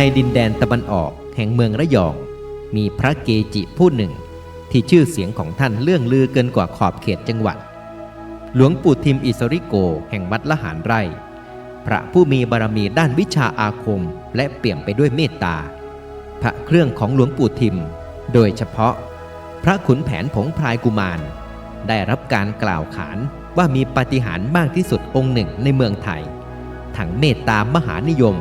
ในดินแดนตะวันออกแห่งเมืองระยอง มีพระเกจิผู้หนึ่ง ที่ชื่อเสียงของท่านเลื่องลือเกินกว่าขอบเขตจังหวัด หลวงปู่ทิมอิสริโก แห่งวัดละหารไร่ พระผู้มีบารมีด้านวิชาอาคมและเปี่ยมไปด้วยเมตตา พระเครื่องของหลวงปู่ทิม โดยเฉพาะ พระขุนแผนผงพรายกุมาร ได้รับการกล่าวขานว่ามีปาฏิหาริย์มากที่สุดองค์หนึ่งในเมืองไทย ทั้งเมตตามหานิยม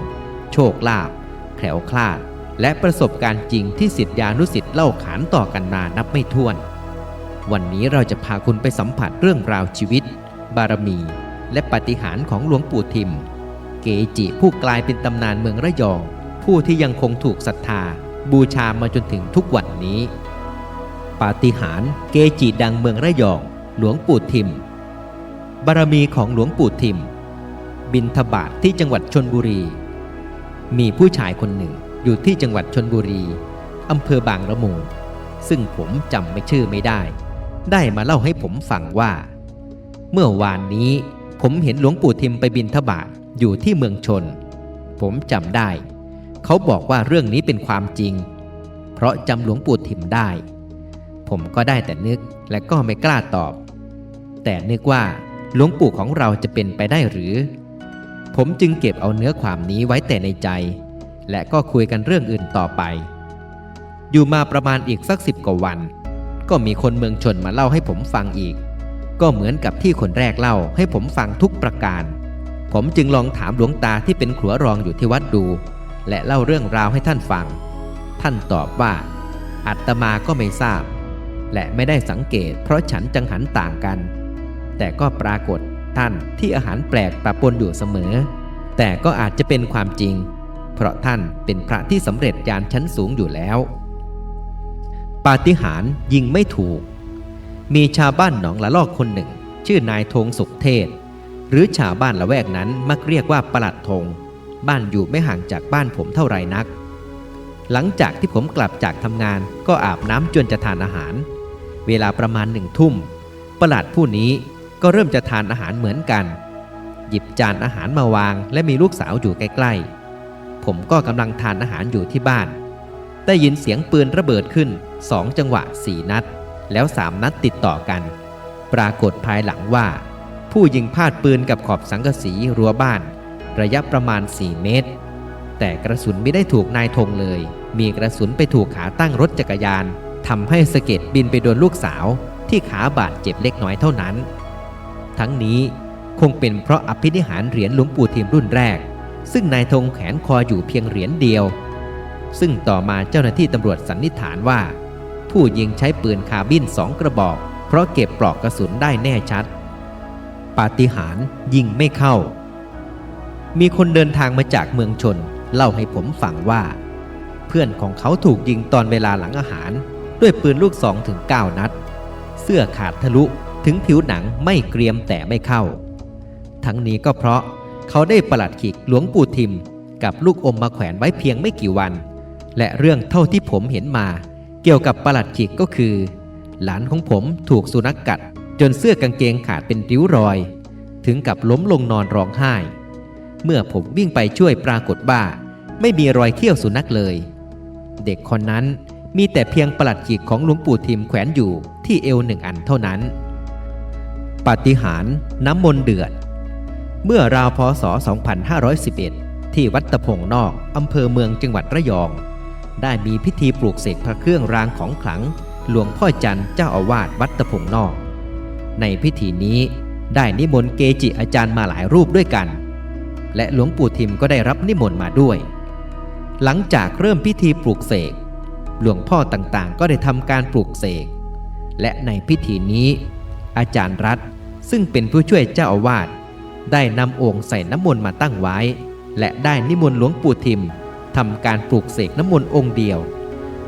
โชคลาภ แคล้วคลาด และประสบการณ์จริงที่สิทธิานุสิทธิ์เล่าขานต่อกันมานับไม่ถ้วน วันนี้เราจะพาคุณไปสัมผัสเรื่องราวชีวิต บารมี และปฏิหารของหลวงปู่ทิม เกจิผู้กลายเป็นตำนานเมืองระยอง ผู้ที่ยังคงถูกศรัทธา บูชามาจนถึงทุกวันนี้ ปาฏิหาริย์เกจิดังเมืองระยอง หลวงปู่ทิม บารมีของหลวงปู่ทิม บินทบาทที่จังหวัดชนบุรี มีผู้ชายคนหนึ่งอยู่ที่จังหวัดชนบุรีอำเภอบางละมุง ซึ่งผมจำไม่ชื่อไม่ได้ ได้มาเล่าให้ผมฟังว่า เมื่อวานนี้ผมเห็นหลวงปู่ทิมไปบินทบาทอยู่ที่เมืองชน ผมจำได้ เขาบอกว่าเรื่องนี้เป็นความจริง เพราะจำหลวงปู่ทิมได้ ผมก็ได้แต่นึกและก็ไม่กล้าตอบ แต่นึกว่าหลวงปู่ของเราจะเป็นไปได้หรือ ผมจึงเก็บเอาเนื้อความนี้ไว้แต่ในใจ และก็คุยกันเรื่องอื่นต่อไป อยู่มาประมาณอีกสักสิบกว่าวัน ก็มีคนเมืองชนมาเล่าให้ผมฟังอีก ก็เหมือนกับที่คนแรกเล่าให้ผมฟังทุกประการ ผมจึงลองถามหลวงตาที่เป็นขัวรองอยู่ที่วัดดู และเล่าเรื่องราวให้ท่านฟัง ท่านตอบว่า อัตมาก็ไม่ทราบ และไม่ได้สังเกตเพราะฉันจังหันต่างกัน แต่ก็ปรากฏ ท่านที่อาหารแปลกปะปนอยู่เสมอ แต่ก็อาจจะเป็นความจริง เพราะท่านเป็นพระที่สำเร็จญาณชั้นสูงอยู่แล้ว ปาฏิหาริย์ยิงไม่ถูก มีชาวบ้านหนองละลอกคนหนึ่ง ชื่อนายธงสุขเทศ หรือชาวบ้านละแวกนั้นมักเรียกว่าประหลัดธงบ้านอยู่ไม่ห่างจากบ้านผมเท่าไรนัก หลังจากที่ผมกลับจากทำงานก็อาบน้ำจนจะทานอาหาร เวลาประมาณหนึ่งทุ่มประหลัดผู้นี้ ก็เริ่มจะทานอาหารเหมือนกัน หยิบจานอาหารมาวาง และมีลูกสาวอยู่ใกล้ๆ ผมก็กำลังทานอาหารอยู่ที่บ้าน ได้ยินเสียงปืนระเบิดขึ้นสองจังหวะสี่นัด แล้วสามนัดติดต่อกัน ปรากฏภายหลังว่า ผู้ยิงพลาดปืนกับขอบสังกะสีรั้วบ้าน ระยะประมาณ 4 เมตร แต่กระสุนไม่ได้ถูกนายธงเลย มีกระสุนไปถูกขาตั้งรถจักรยานทำให้สะเก็ดบินไปโดนลูกสาวที่ขาบาดเจ็บเล็กน้อยเท่านั้น ทั้งนี้คงเป็นเพราะอภินิหารเหรียญหลวงปู่ทิมรุ่นแรก ซึ่งนายธงแขนคออยู่เพียงเหรียญเดียว ซึ่งต่อมาเจ้าหน้าที่ตำรวจสันนิษฐานว่า ผู้ยิงใช้ปืนคาบินสองกระบอก เพราะเก็บปลอกกระสุนได้แน่ชัด ปาฏิหาริย์ยิงไม่เข้า มีคนเดินทางมาจากเมืองชน เล่าให้ผมฟังว่า เพื่อนของเขาถูกยิงตอนเวลาหลังอาหาร ด้วยปืนลูกสองถึง9นัด เสื้อขาดทะลุ ถึงผิวหนังไม่เกรียมแต่ไม่เข้า ทั้งนี้ก็เพราะเขาได้ประหลัดขิกหลวงปู่ทิม กับลูกอมมาแขวนไว้เพียงไม่กี่วัน และเรื่องเท่าที่ผมเห็นมา เกี่ยวกับประหลัดขิกก็คือ หลานของผมถูกสุนัขกกัด จนเสื้อกางเกงขาดเป็นริ้วรอย ถึงกับล้มลงนอนร้องไห้ เมื่อผมวิ่งไปช่วยปรากฏว่าไม่มีรอยเขี้ยวสุนัขเลย เด็กคนนั้นมีแต่เพียงประหลัดขีกของหลวงปู่ทิมแขวนอยู่ที่เอวหนึ่งอันเท่านั้น ปาฏิหาริย์น้ำมนต์เดือด เมื่อราวพศ 2511 ที่วัดตะพงนอกอำเภอเมืองจังหวัดระยอง ได้มีพิธีปลูกเสกพระเครื่องรางของขลัง หลวงพ่อจันทร์เจ้าอาวาสวัดตะพงนอก ในพิธีนี้ได้นิมนต์เกจิอาจารย์มาหลายรูปด้วยกัน และหลวงปู่ทิมก็ได้รับนิมนต์มาด้วย หลังจากเริ่มพิธีปลูกเสกหลวงพ่อต่างๆ ก็ได้ทำการปลูกเสกและในพิธีนี้ อาจารย์รัฐ ซึ่งเป็นผู้ช่วยเจ้าอาวาสได้นำโอ่งใส่น้ำมนต์มาตั้งไว้ และได้นิมนต์หลวงปู่ทิมทำการปลูกเสกน้ำมนต์องค์เดียว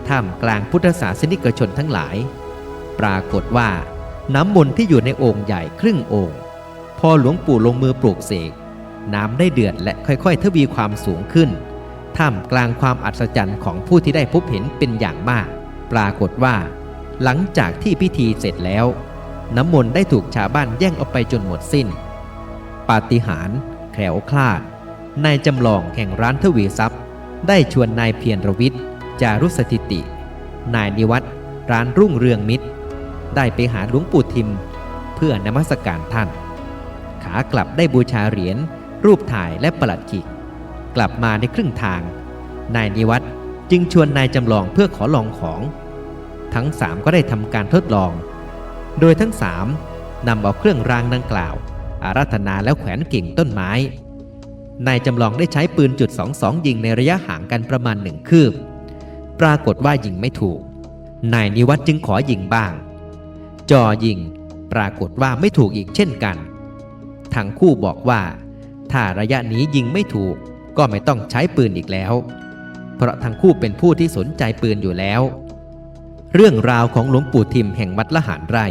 ท่ามกลางพุทธศาสนิกชนทั้งหลาย ปรากฏว่า น้ำมนต์ที่อยู่ในโอ่งใหญ่ครึ่งโอ่งพอหลวงปู่ลงมือปลูกเสกน้ำได้เดือดและค่อยๆ ทวีความสูงขึ้น ท่ามกลางความอัศจรรย์ของผู้ที่ได้พบเห็นเป็นอย่างมาก ปรากฏว่า หลังจากที่พิธีเสร็จแล้ว น้ำมนต์ได้ถูกชาวบ้านแย่งเอาไปจนหมดสิ้น ปาฏิหาริย์แขวคลาด นายจำลองแห่งร้านทวีทรัพย์ ได้ชวนนายเพียรวิทย์จารุสถิติ นายนิวัตรร้านรุ่งเรืองมิตร ได้ไปหาหลวงปู่ทิม เพื่อนมัสการท่าน ขากลับได้บูชาเหรียญรูปถ่ายและประหลัดขิกกลับมาในครึ่งทาง นายนิวัตรจึงชวนนายจำลองเพื่อขอลองของ ทั้งสามก็ได้ทำการทดลอง โดยทั้งสามนำเอาเครื่องรางดังกล่าว อาราธนาแล้วแขวนกิ่งต้นไม้ นายจำลองได้ใช้ปืนจุด22 ยิงในระยะห่างกันประมาณหนึ่งคืบ ปรากฏว่ายิงไม่ถูก นายนิวัตจึงขอยิงบ้างจอยิง ปรากฏว่าไม่ถูกอีกเช่นกัน ทั้งคู่บอกว่า ถ้าระยะนี้ยิงไม่ถูก ก็ไม่ต้องใช้ปืนอีกแล้ว เพราะทั้งคู่เป็นผู้ที่สนใจปืนอยู่แล้ว เรื่องราวของหลวงปู่ทิมแห่งวัดละหารไร่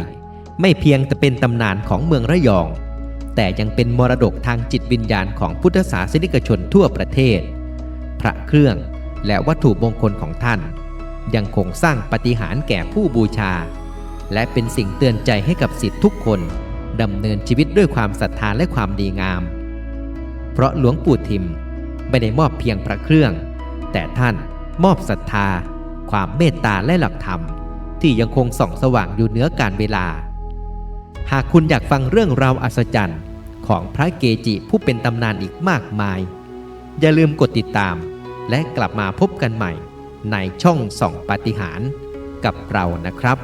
ไม่เพียงแต่เป็นตำนานของเมืองระยอง แต่ยังเป็นมรดกทางจิตวิญญาณของพุทธศาสนิกชนทั่วประเทศ พระเครื่องและวัตถุมงคลของท่าน ยังคงสร้างปฏิหารแก่ผู้บูชา และเป็นสิ่งเตือนใจให้กับสิทธิ์ทุกคนดำเนินชีวิตด้วยความศรัทธาและความดีงาม เพราะหลวงปู่ทิมไม่ได้มอบเพียงพระเครื่อง แต่ท่านมอบศรัทธา ความเมตตาและหลักธรรม ที่ยังคงส่องสว่างอยู่เหนือการเวลา หากคุณอยากฟังเรื่องราวอัศจรรย์ของพระเกจิผู้เป็นตำนานอีกมากมาย อย่าลืมกดติดตาม และกลับมาพบกันใหม่ในช่องส่องปาฏิหาริย์กับเรานะครับ